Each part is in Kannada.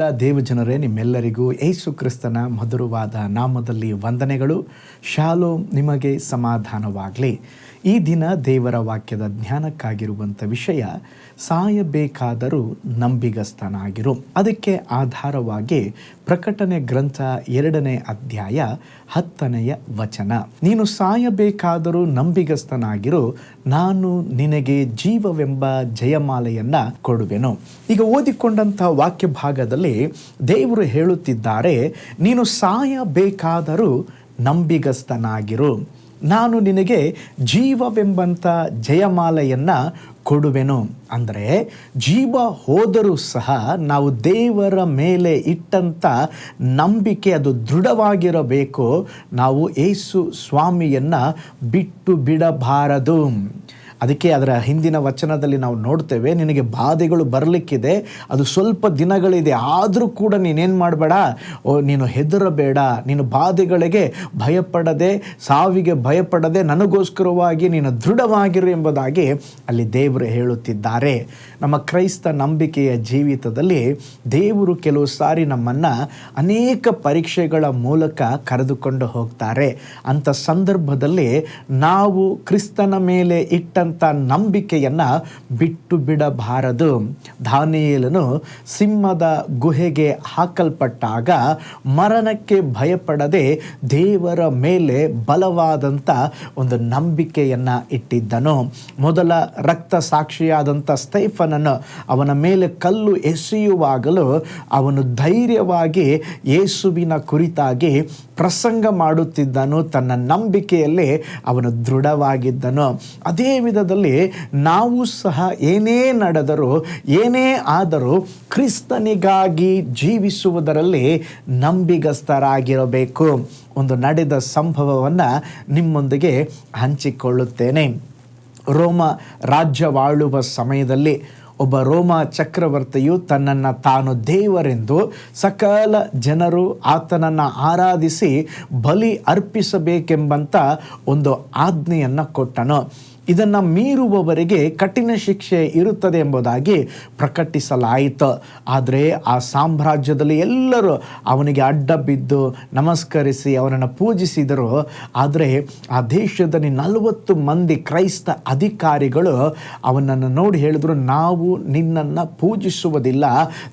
ಪ್ರೀತಿಯುಳ್ಳ ದೇವಜನರೇ ನಿಮ್ಮೆಲ್ಲರಿಗೂ ಯೇಸು ಕ್ರಿಸ್ತನ ಮಧುರವಾದ ನಾಮದಲ್ಲಿ ವಂದನೆಗಳು. ಶಾಲೋ ನಿಮಗೆ ಸಮಾಧಾನವಾಗಲಿ. ಈ ದಿನ ದೇವರ ವಾಕ್ಯದ ಜ್ಞಾನಕ್ಕಾಗಿರುವಂಥ ವಿಷಯ ಸಾಯಬೇಕಾದರೂ ನಂಬಿಗಸ್ತನಾಗಿರು. ಅದಕ್ಕೆ ಆಧಾರವಾಗಿ ಪ್ರಕಟಣೆ ಗ್ರಂಥ ಎರಡನೇ ಅಧ್ಯಾಯ ಹತ್ತನೆಯ ವಚನ. ನೀನು ಸಾಯಬೇಕಾದರೂ ನಂಬಿಗಸ್ತನಾಗಿರು, ನಾನು ನಿನಗೆ ಜೀವವೆಂಬ ಜಯಮಾಲೆಯನ್ನು ಕೊಡುವೆನು. ಈಗ ಓದಿಕೊಂಡಂಥ ವಾಕ್ಯ ಭಾಗದಲ್ಲಿ ದೇವರು ಹೇಳುತ್ತಿದ್ದಾರೆ, ನೀನು ಸಾಯಬೇಕಾದರೂ ನಂಬಿಗಸ್ತನಾಗಿರು. ನಾನು ನಿನಗೆ ಜೀವವೆಂಬಂಥ ಜಯಮಾಲೆಯನ್ನು ಕೊಡುವೆನು. ಅಂದರೆ ಜೀವ ಹೋದರೂ ಸಹ ನಾವು ದೇವರ ಮೇಲೆ ಇಟ್ಟಂಥ ನಂಬಿಕೆ ಅದು ದೃಢವಾಗಿರಬೇಕು. ನಾವು ಏಸು ಸ್ವಾಮಿಯನ್ನು ಬಿಟ್ಟು ಬಿಡಬಾರದು. ಅದಕ್ಕೆ ಅದರ ಹಿಂದಿನ ವಚನದಲ್ಲಿ ನಾವು ನೋಡ್ತೇವೆ, ನಿನಗೆ ಬಾಧೆಗಳು ಬರಲಿಕ್ಕಿದೆ, ಅದು ಸ್ವಲ್ಪ ದಿನಗಳಿದೆ, ಆದರೂ ಕೂಡ ನೀನೇನು ಮಾಡಬೇಡ? ನೀನು ಹೆದರಬೇಡ, ನೀನು ಬಾಧೆಗಳಿಗೆ ಭಯಪಡದೆ, ಸಾವಿಗೆ ಭಯಪಡದೆ, ನನಗೋಸ್ಕರವಾಗಿ ನೀನು ದೃಢವಾಗಿರು ಎಂಬುದಾಗಿ ಅಲ್ಲಿ ದೇವರು ಹೇಳುತ್ತಿದ್ದಾರೆ. ನಮ್ಮ ಕ್ರೈಸ್ತ ನಂಬಿಕೆಯ ಜೀವಿತದಲ್ಲಿ ದೇವರು ಕೆಲವು ಸಾರಿ ನಮ್ಮನ್ನು ಅನೇಕ ಪರೀಕ್ಷೆಗಳ ಮೂಲಕ ಕರೆದುಕೊಂಡು ಹೋಗ್ತಾರೆ. ಅಂಥ ಸಂದರ್ಭದಲ್ಲಿ ನಾವು ಕ್ರಿಸ್ತನ ಮೇಲೆ ಇಟ್ಟಂಥ ನಂಬಿಕೆಯನ್ನು ಬಿಟ್ಟು ಬಿಡಬಾರದು. ದಾನಿಯೇಲನು ಸಿಂಹದ ಗುಹೆಗೆ ಹಾಕಲ್ಪಟ್ಟಾಗ ಮರಣಕ್ಕೆ ಭಯಪಡದೆ ದೇವರ ಮೇಲೆ ಬಲವಾದಂಥ ಒಂದು ನಂಬಿಕೆಯನ್ನು ಇಟ್ಟಿದ್ದನು. ಮೊದಲ ರಕ್ತ ಸಾಕ್ಷಿಯಾದಂಥ ಸ್ಟೈಫನನ್ನು ಅವನ ಮೇಲೆ ಕಲ್ಲು ಎಸೆಯುವಾಗಲೂ ಅವನು ಧೈರ್ಯವಾಗಿ ಯೇಸುವಿನ ಕುರಿತಾಗಿ ಪ್ರಸಂಗ ಮಾಡುತ್ತಿದ್ದನು. ತನ್ನ ನಂಬಿಕೆಯಲ್ಲಿ ಅವನು ದೃಢವಾಗಿದ್ದನು. ಅದೇ ವಿಧದಲ್ಲಿ ನಾವು ಸಹ ಏನೇ ನಡೆದರೂ, ಏನೇ ಆದರೂ ಕ್ರಿಸ್ತನಿಗಾಗಿ ಜೀವಿಸುವುದರಲ್ಲಿ ನಂಬಿಗಸ್ತರಾಗಿರಬೇಕು. ಒಂದು ನಡೆದ ಸಂಭವವನ್ನು ನಿಮ್ಮೊಂದಿಗೆ ಹಂಚಿಕೊಳ್ಳುತ್ತೇನೆ. ರೋಮ ರಾಜ್ಯವಾಳುವ ಸಮಯದಲ್ಲಿ ಒಬ್ಬ ರೋಮ ಚಕ್ರವರ್ತಿಯು ತನ್ನನ್ನು ತಾನು ದೇವರೆಂದು ಸಕಲ ಜನರು ಆತನನ್ನು ಆರಾಧಿಸಿ ಬಲಿ ಅರ್ಪಿಸಬೇಕೆಂಬಂಥ ಒಂದು ಆಜ್ಞೆಯನ್ನು ಕೊಟ್ಟನು. ಇದನ್ನು ಮೀರುವವರಿಗೆ ಕಠಿಣ ಶಿಕ್ಷೆ ಇರುತ್ತದೆ ಎಂಬುದಾಗಿ ಪ್ರಕಟಿಸಲಾಯಿತು. ಆದರೆ ಆ ಸಾಮ್ರಾಜ್ಯದಲ್ಲಿ ಎಲ್ಲರೂ ಅವನಿಗೆ ಅಡ್ಡ ಬಿದ್ದು ನಮಸ್ಕರಿಸಿ ಅವನನ್ನು ಪೂಜಿಸಿದರು. ಆದರೆ ಆ ದೇಶದಲ್ಲಿ ನಲವತ್ತು ಮಂದಿ ಕ್ರೈಸ್ತ ಅಧಿಕಾರಿಗಳು ಅವನನ್ನು ನೋಡಿ ಹೇಳಿದ್ರು, ನಾವು ನಿನ್ನನ್ನು ಪೂಜಿಸುವುದಿಲ್ಲ,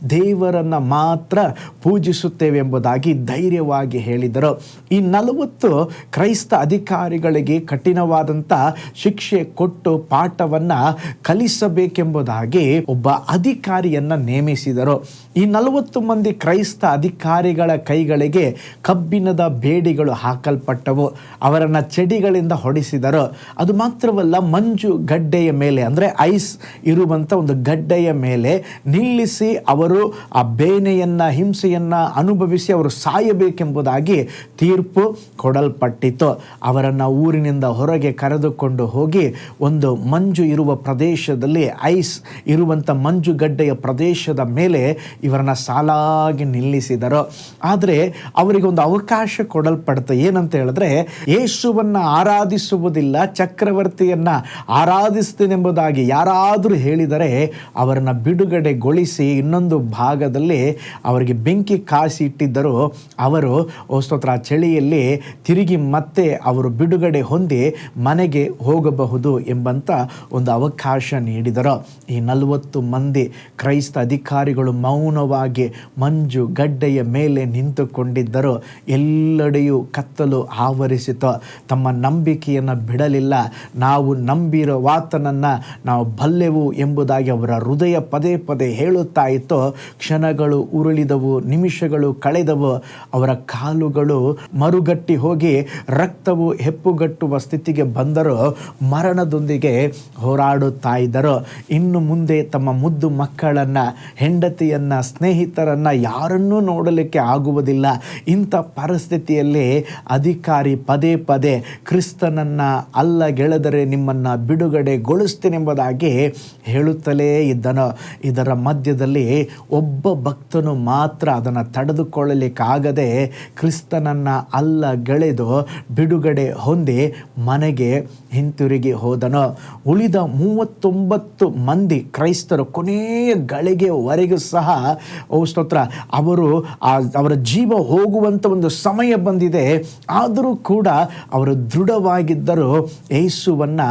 ದೇವರನ್ನು ಮಾತ್ರ ಪೂಜಿಸುತ್ತೇವೆ ಎಂಬುದಾಗಿ ಧೈರ್ಯವಾಗಿ ಹೇಳಿದರು. ಈ ನಲವತ್ತು ಕ್ರೈಸ್ತ ಅಧಿಕಾರಿಗಳಿಗೆ ಕಠಿಣವಾದಂಥ ಶಿಕ್ಷೆ ಕೊಟ್ಟು ಪಾಠವನ್ನು ಕಲಿಸಬೇಕೆಂಬುದಾಗಿ ಒಬ್ಬ ಅಧಿಕಾರಿಯನ್ನ ನೇಮಿಸಿದರು. ಈ ನಲವತ್ತು ಮಂದಿ ಕ್ರೈಸ್ತ ಅಧಿಕಾರಿಗಳ ಕೈಗಳಿಗೆ ಕಬ್ಬಿಣದ ಬೇಡಿಗಳು ಹಾಕಲ್ಪಟ್ಟವು. ಅವರನ್ನು ಚೆಡಿಗಳಿಂದ ಹೊಡಿಸಿದರು. ಅದು ಮಾತ್ರವಲ್ಲ, ಮಂಜು ಗಡ್ಡೆಯ ಮೇಲೆ, ಅಂದರೆ ಐಸ್ ಇರುವಂಥ ಒಂದು ಗಡ್ಡೆಯ ಮೇಲೆ ನಿಲ್ಲಿಸಿ ಅವರು ಆ ಬೇನೆಯನ್ನು, ಹಿಂಸೆಯನ್ನು ಅನುಭವಿಸಿ ಅವರು ಸಾಯಬೇಕೆಂಬುದಾಗಿ ತೀರ್ಪು ಕೊಡಲ್ಪಟ್ಟಿತು ಅವರನ್ನು ಊರಿನಿಂದ ಹೊರಗೆ ಕರೆದುಕೊಂಡು ಹೋಗಿ ಒಂದು ಮಂಜು ಇರುವ ಪ್ರದೇಶದಲ್ಲಿ ಐಸ್ ಇರುವಂಥ ಮಂಜುಗಡ್ಡೆಯ ಪ್ರದೇಶದ ಮೇಲೆ ಇವರನ್ನ ಸಾಲಾಗಿ ನಿಲ್ಲಿಸಿದರು. ಆದರೆ ಅವರಿಗೊಂದು ಅವಕಾಶ ಕೊಡಲ್ಪಡುತ್ತೆ ಏನಂತ ಹೇಳಿದ್ರೆ, ಯೇಸುವನ್ನು ಆರಾಧಿಸುವುದಿಲ್ಲ, ಚಕ್ರವರ್ತಿಯನ್ನ ಆರಾಧಿಸ್ತೀನೆಂಬುದಾಗಿ ಯಾರಾದರೂ ಹೇಳಿದರೆ ಅವರನ್ನು ಬಿಡುಗಡೆಗೊಳಿಸಿ ಇನ್ನೊಂದು ಭಾಗದಲ್ಲಿ ಅವರಿಗೆ ಬೆಂಕಿ ಕಾಸಿ ಇಟ್ಟಿದ್ದರು. ಅವರು ಸ್ತೋತ್ರ ಚಳಿಯಲ್ಲಿ ತಿರುಗಿ ಮತ್ತೆ ಅವರು ಬಿಡುಗಡೆ ಹೊಂದಿ ಮನೆಗೆ ಹೋಗಬಹುದು ಎಂಬಂತ ಒಂದು ಅವಕಾಶ ನೀಡಿದರು. ಈ ನಲವತ್ತು ಮಂದಿ ಕ್ರೈಸ್ತ ಅಧಿಕಾರಿಗಳು ಮೌನವಾಗಿ ಮಂಜು ಗಡ್ಡೆಯ ಮೇಲೆ ನಿಂತುಕೊಂಡಿದ್ದರು. ಎಲ್ಲೆಡೆಯೂ ಕತ್ತಲು ಆವರಿಸಿತು. ತಮ್ಮ ನಂಬಿಕೆಯನ್ನು ಬಿಡಲಿಲ್ಲ. ನಾವು ನಂಬಿರೋ ವಾತನನ್ನು ನಾವು ಬಲ್ಲೆವು ಎಂಬುದಾಗಿ ಅವರ ಹೃದಯ ಪದೇ ಪದೇ ಹೇಳುತ್ತಾ ಇತ್ತು. ಕ್ಷಣಗಳು ಉರುಳಿದವು, ನಿಮಿಷಗಳು ಕಳೆದವು. ಅವರ ಕಾಲುಗಳು ಮರುಗಟ್ಟಿ ಹೋಗಿ ರಕ್ತವು ಹೆಪ್ಪುಗಟ್ಟುವ ಸ್ಥಿತಿಗೆ ಬಂದರೂ. ಮರಣದೊಂದಿಗೆ ಹೋರಾಡುತ್ತಾ ಇದ್ದರು. ಇನ್ನು ಮುಂದೆ ತಮ್ಮ ಮುದ್ದು ಮಕ್ಕಳನ್ನು, ಹೆಂಡತಿಯನ್ನು ಸ್ನೇಹಿತರನ್ನು ಯಾರನ್ನೂ ನೋಡಲಿಕ್ಕೆ ಆಗುವುದಿಲ್ಲ. ಇಂಥ ಪರಿಸ್ಥಿತಿಯಲ್ಲಿ ಅಧಿಕಾರಿ ಪದೇ ಪದೇ ಕ್ರಿಸ್ತನನ್ನು ಅಲ್ಲ ಗೆಳೆದರೆ ನಿಮ್ಮನ್ನು ಬಿಡುಗಡೆಗೊಳಿಸ್ತೇನೆಂಬುದಾಗಿ ಹೇಳುತ್ತಲೇ ಇದ್ದನು. ಇದರ ಮಧ್ಯದಲ್ಲಿ ಒಬ್ಬ ಭಕ್ತನು ಮಾತ್ರ ಅದನ್ನು ತಡೆದುಕೊಳ್ಳಲಿಕ್ಕಾಗದೆ ಕ್ರಿಸ್ತನನ್ನು ಅಲ್ಲ ಗೆಳೆದು ಬಿಡುಗಡೆ ಹೊಂದಿ ಮನೆಗೆ ಹಿಂತಿರುಗಿ ಹೋದನು. ಉಳಿದ ಮೂವತ್ತೊಂಬತ್ತು ಮಂದಿ ಕ್ರೈಸ್ತರು ಕೊನೆಯ ಗಳಿಗೆವರೆಗೂ ಸಹ ಓ ಸ್ತೋತ್ರ. ಅವರು ಅವರ ಜೀವ ಹೋಗುವಂಥ ಒಂದು ಸಮಯ ಬಂದಿದೆ. ಆದರೂ ಕೂಡ ಅವರು ದೃಢವಾಗಿದ್ದರೂ ಯೇಸುವನ್ನು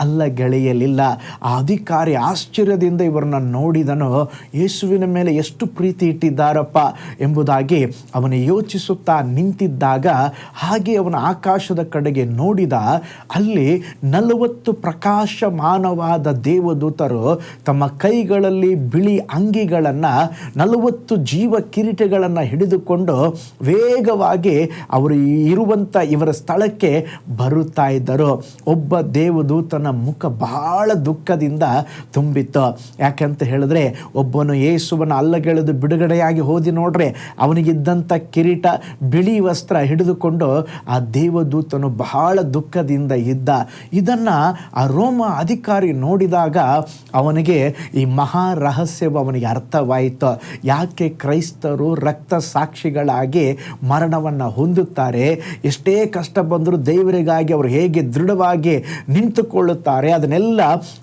ಅಲ್ಲಗೆಳೆಯಲಿಲ್ಲ. ಆ ಅಧಿಕಾರಿ ಆಶ್ಚರ್ಯದಿಂದ ಇವರನ್ನು ನೋಡಿದನು. ಯೇಸುವಿನ ಮೇಲೆ ಎಷ್ಟು ಪ್ರೀತಿ ಇಟ್ಟಿದ್ದಾರಪ್ಪ ಎಂಬುದಾಗಿ ಅವನು ಯೋಚಿಸುತ್ತಾ ನಿಂತಿದ್ದಾಗ ಹಾಗೆ ಅವನ ಆಕಾಶದ ಕಡೆಗೆ ನೋಡಿದ ಅಲ್ಲಿ ನಲವತ್ತು ಪ್ರಕಾಶಮಾನವಾದ ದೇವದೂತರು ತಮ್ಮ ಕೈಗಳಲ್ಲಿ ಬಿಳಿ ಅಂಗಿಗಳನ್ನು ನಲವತ್ತು ಜೀವ ಕಿರೀಟಗಳನ್ನು ಹಿಡಿದುಕೊಂಡು ವೇಗವಾಗಿ ಅವರು ಇರುವಂಥ ಇವರ ಸ್ಥಳಕ್ಕೆ ಬರುತ್ತಾ ಇದ್ದರು. ಒಬ್ಬ ದೇವದೂತನ ಮುಖ ಬಹಳ ದುಃಖದಿಂದ ತುಂಬಿತ್ತು. ಯಾಕಂತ ಹೇಳಿದ್ರೆ ಒಬ್ಬನು ಯೇಸುವನ್ನು ಅಲ್ಲಗೆಳೆದು ಬಿಡುಗಡೆಯಾಗಿ ಹೋದಿ ನೋಡ್ರೆ ಅವನಿಗಿದ್ದಂಥ ಕಿರೀಟ, ಬಿಳಿ ವಸ್ತ್ರ ಹಿಡಿದುಕೊಂಡು ಆ ದೇವದೂತನು ಬಹಳ ದುಃಖದಿಂದ ಇದ್ದ. ಇದನ್ನು ಆ ರೋಮ ಅಧಿಕಾರಿ ನೋಡಿದಾಗ ಅವನಿಗೆ ಈ ಮಹಾ ರಹಸ್ಯವು ಅವನಿಗೆ ಅರ್ಥವಾಯಿತು. ಯಾಕೆ ಕ್ರೈಸ್ತರು ರಕ್ತ ಸಾಕ್ಷಿಗಳಾಗಿ ಮರಣವನ್ನು ಹೊಂದುತ್ತಾರೆ? ಎಷ್ಟೇ ಕಷ್ಟ ಬಂದರೂ ದೇವರಿಗಾಗಿ ಅವರು ಹೇಗೆ ದೃಢವಾಗಿ ನಿಂತುಕೊಳ್ಳುತ್ತಾರೆ, ಅದನ್ನೆಲ್ಲ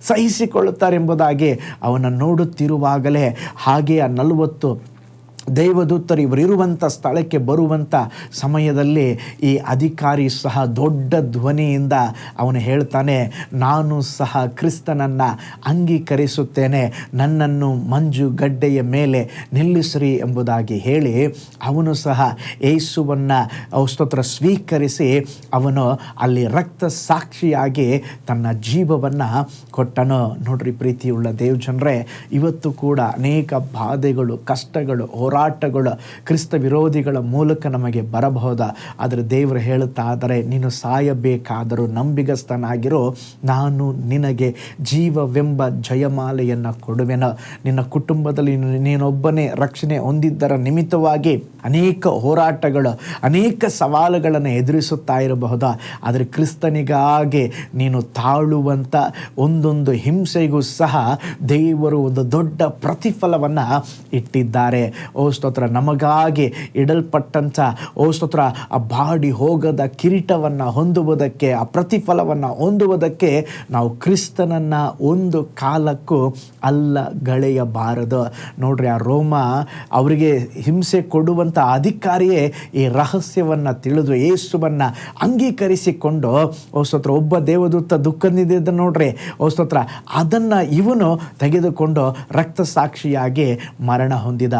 ಸಹಿಸಿಕೊಳ್ಳುತ್ತಾರೆ ಎಂಬುದಾಗಿ ಅವನ ನೋಡುತ್ತಿರುವಾಗಲೇ ಹಾಗೆ ಆ ನಲವತ್ತು ದೇವದೂತರು ಇವರಿರುವಂಥ ಸ್ಥಳಕ್ಕೆ ಬರುವಂಥ ಸಮಯದಲ್ಲಿ ಈ ಅಧಿಕಾರಿ ಸಹ ದೊಡ್ಡ ಧ್ವನಿಯಿಂದ ಅವನು ಹೇಳ್ತಾನೆ, ನಾನು ಸಹ ಕ್ರಿಸ್ತನನ್ನು ಅಂಗೀಕರಿಸುತ್ತೇನೆ, ನನ್ನನ್ನು ಮಂಜು ಗಡ್ಡೆಯ ಮೇಲೆ ನಿಲ್ಲಿಸ್ರಿ ಎಂಬುದಾಗಿ ಹೇಳಿ ಅವನು ಸಹ ಏಸುವನ್ನು ಸ್ತೋತ್ರ ಸ್ವೀಕರಿಸಿ ಅವನು ಅಲ್ಲಿ ರಕ್ತ ಸಾಕ್ಷಿಯಾಗಿ ತನ್ನ ಜೀವವನ್ನು ಕೊಟ್ಟನು. ನೋಡ್ರಿ ಪ್ರೀತಿಯುಳ್ಳ ದೇವಜನರೇ, ಇವತ್ತು ಕೂಡ ಅನೇಕ ಬಾಧೆಗಳು, ಕಷ್ಟಗಳು ಹೋರಾಟಗಳು ಕ್ರಿಸ್ತ ವಿರೋಧಿಗಳ ಮೂಲಕ ನಮಗೆ ಬರಬಹುದಾ? ಆದರೆ ದೇವರು ಹೇಳುತ್ತಾ ಆದರೆ ನೀನು ಸಾಯಬೇಕಾದರೂ ನಂಬಿಗಸ್ತನಾಗಿರೋ, ನಾನು ನಿನಗೆ ಜೀವವೆಂಬ ಜಯಮಾಲೆಯನ್ನು ಕೊಡುವೆನು. ನಿನ್ನ ಕುಟುಂಬದಲ್ಲಿ ನೀನು- ನೀನೊಬ್ಬನೇ ರಕ್ಷಣೆ ಹೊಂದಿದ್ದರ ನಿಮಿತ್ತವಾಗಿ ಅನೇಕ ಹೋರಾಟಗಳು, ಅನೇಕ ಸವಾಲುಗಳನ್ನು ಎದುರಿಸುತ್ತಾ ಇರಬಹುದಾ? ಆದರೆ ಕ್ರಿಸ್ತನಿಗಾಗಿ ನೀನು ತಾಳುವಂಥ ಒಂದೊಂದು ಹಿಂಸೆಗೂ ಸಹ ದೇವರು ಒಂದು ದೊಡ್ಡ ಪ್ರತಿಫಲವನ್ನು ಇಟ್ಟಿದ್ದಾರೆ. ಓ ಸ್ತೋತ್ರ, ನಮಗಾಗಿ ಇಡಲ್ಪಟ್ಟಂಥ, ಓ ಸ್ತೋತ್ರ, ಆ ಬಾಡಿ ಹೋಗದ ಕಿರೀಟವನ್ನು ಹೊಂದುವುದಕ್ಕೆ, ಆ ಪ್ರತಿಫಲವನ್ನು ಹೊಂದುವುದಕ್ಕೆ ನಾವು ಕ್ರಿಸ್ತನನ್ನು ಒಂದು ಕಾಲಕ್ಕೂ ಅಲ್ಲ ಗಳೆಯಬಾರದು. ನೋಡ್ರಿ, ಆ ರೋಮ ಅವರಿಗೆ ಹಿಂಸೆ ಕೊಡುವಂಥ ಅಧಿಕಾರಿಯೇ ಈ ರಹಸ್ಯವನ್ನು ತಿಳಿದು, ಯೇಸುವನ್ನು ಅಂಗೀಕರಿಸಿಕೊಂಡು, ಓ ಸ್ತೋತ್ರ, ಒಬ್ಬ ದೇವದೂತ ದುಃಖದಿಂದ ನೋಡ್ರಿ, ಓ ಸ್ತೋತ್ರ, ಅದನ್ನು ಇವನು ತೆಗೆದುಕೊಂಡು ರಕ್ತ ಸಾಕ್ಷಿಯಾಗಿ ಮರಣ ಹೊಂದಿದ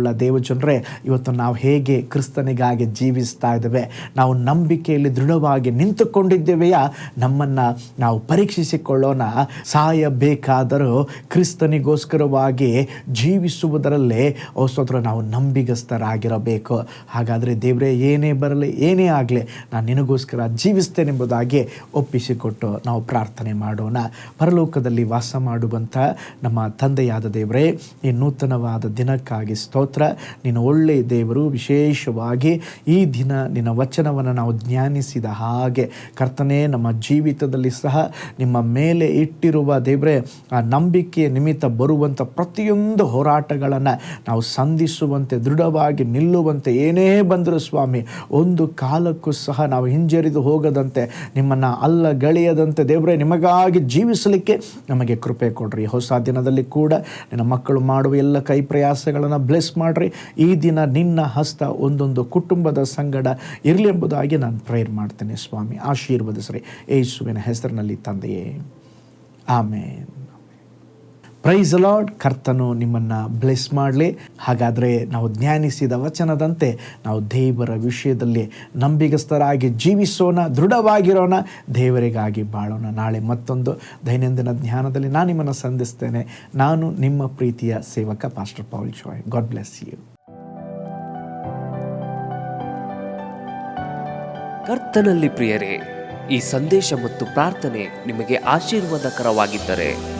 ಪ್ರೀತಿಯುಳ್ಳ ದೇವಜನರೇ, ಇವತ್ತು ನಾವು ಹೇಗೆ ಕ್ರಿಸ್ತನಿಗಾಗಿ ಜೀವಿಸ್ತಾ ಇದ್ದೇವೆ, ನಾವು ನಂಬಿಕೆಯಲ್ಲಿ ದೃಢವಾಗಿ ನಿಂತುಕೊಂಡಿದ್ದೇವೆಯಾ, ನಮ್ಮನ್ನು ನಾವು ಪರೀಕ್ಷಿಸಿಕೊಳ್ಳೋಣ. ಸಾಯಬೇಕಾದರೂ ಕ್ರಿಸ್ತನಿಗೋಸ್ಕರವಾಗಿ ಜೀವಿಸುವುದರಲ್ಲೇ ಹೊಸತ್ರ ನಾವು ನಂಬಿಗಸ್ತರಾಗಿರಬೇಕು. ಹಾಗಾದರೆ ದೇವರೇ, ಏನೇ ಬರಲಿ, ಏನೇ ಆಗಲಿ, ನಾನು ನಿನಗೋಸ್ಕರ ಜೀವಿಸ್ತೇನೆಂಬುದಾಗಿ ಒಪ್ಪಿಸಿಕೊಟ್ಟು ನಾವು ಪ್ರಾರ್ಥನೆ ಮಾಡೋಣ. ಪರಲೋಕದಲ್ಲಿ ವಾಸ ಮಾಡುವಂಥ ನಮ್ಮ ತಂದೆಯಾದ ದೇವರೇ, ಈ ನೂತನವಾದ ದಿನಕ್ಕಾಗಿ ಸ್ತೋತ್ರ. ನಿನ್ನ ಒಳ್ಳೆಯ ದೇವರು ವಿಶೇಷವಾಗಿ ಈ ದಿನ ನಿನ್ನ ವಚನವನ್ನು ನಾವು ಧ್ಯಾನಿಸಿದ ಹಾಗೆ ಕರ್ತನೇ, ನಮ್ಮ ಜೀವಿತದಲ್ಲಿ ಸಹ ನಿಮ್ಮ ಮೇಲೆ ಇಟ್ಟಿರುವ ದೇವರೇ, ಆ ನಂಬಿಕೆಯ ನಿಮಿತ್ತ ಬರುವಂಥ ಪ್ರತಿಯೊಂದು ಹೋರಾಟಗಳನ್ನು ನಾವು ಸಂಧಿಸುವಂತೆ, ದೃಢವಾಗಿ ನಿಲ್ಲುವಂತೆ ಏನೇ ಬಂದರೂ ಸ್ವಾಮಿ, ಒಂದು ಕಾಲಕ್ಕೂ ಸಹ ನಾವು ಹಿಂಜರಿದು ಹೋಗದಂತೆ, ನಿಮ್ಮನ್ನು ಅಲ್ಲ ಗಳಿಯದಂತೆ ದೇವರೇ, ನಿಮಗಾಗಿ ಜೀವಿಸಲಿಕ್ಕೆ ನಮಗೆ ಕೃಪೆ ಕೊಡ್ರಿ. ಹೊಸ ದಿನದಲ್ಲಿ ಕೂಡ ನಿನ್ನ ಮಕ್ಕಳು ಮಾಡುವ ಎಲ್ಲ ಕೈ ಪ್ರಯಾಸಗಳನ್ನು ಬ್ಲೆಸ್ ಮಾಡ್ರಿ. ಈ ದಿನ ನಿನ್ನ ಹಸ್ತ ಒಂದೊಂದು ಕುಟುಂಬದ ಸಂಗಡ ಇರಲಿ ಎಂಬುದಾಗಿ ನಾನು ಪ್ರೇಯರ್ ಮಾಡ್ತೇನೆ ಸ್ವಾಮಿ. ಆಶೀರ್ವದಿಸ್ರಿ. ಯೇಸುವಿನ ಹೆಸರಿನಲ್ಲಿ ತಂದೆಯೇ. ಆಮೇನ್ ಪ್ರೈಸ್ ಲಾರ್ಡ್ ಕರ್ತನು ನಿಮ್ಮನ್ನು ಬ್ಲೆಸ್ ಮಾಡಲಿ. ಹಾಗಾದರೆ ನಾವು ಧ್ಯಾನಿಸಿದ ವಚನದಂತೆ ನಾವು ದೇವರ ವಿಷಯದಲ್ಲಿ ನಂಬಿಗಸ್ತರಾಗಿ ಜೀವಿಸೋಣ, ದೃಢವಾಗಿರೋಣ, ದೇವರಿಗಾಗಿ ಬಾಳೋಣ. ನಾಳೆ ಮತ್ತೊಂದು ದೈನಂದಿನ ಧ್ಯಾನದಲ್ಲಿ ನಾನು ನಿಮ್ಮನ್ನು ಸಂಧಿಸ್ತೇನೆ. ನಾನು ನಿಮ್ಮ ಪ್ರೀತಿಯ ಸೇವಕ pastor Paul Shai God bless you ಕರ್ತನಲ್ಲಿ ಪ್ರಿಯರೇ, ಈ ಸಂದೇಶ ಮತ್ತು ಪ್ರಾರ್ಥನೆ ನಿಮಗೆ ಆಶೀರ್ವಾದಕರವಾಗಿದ್ದರೆ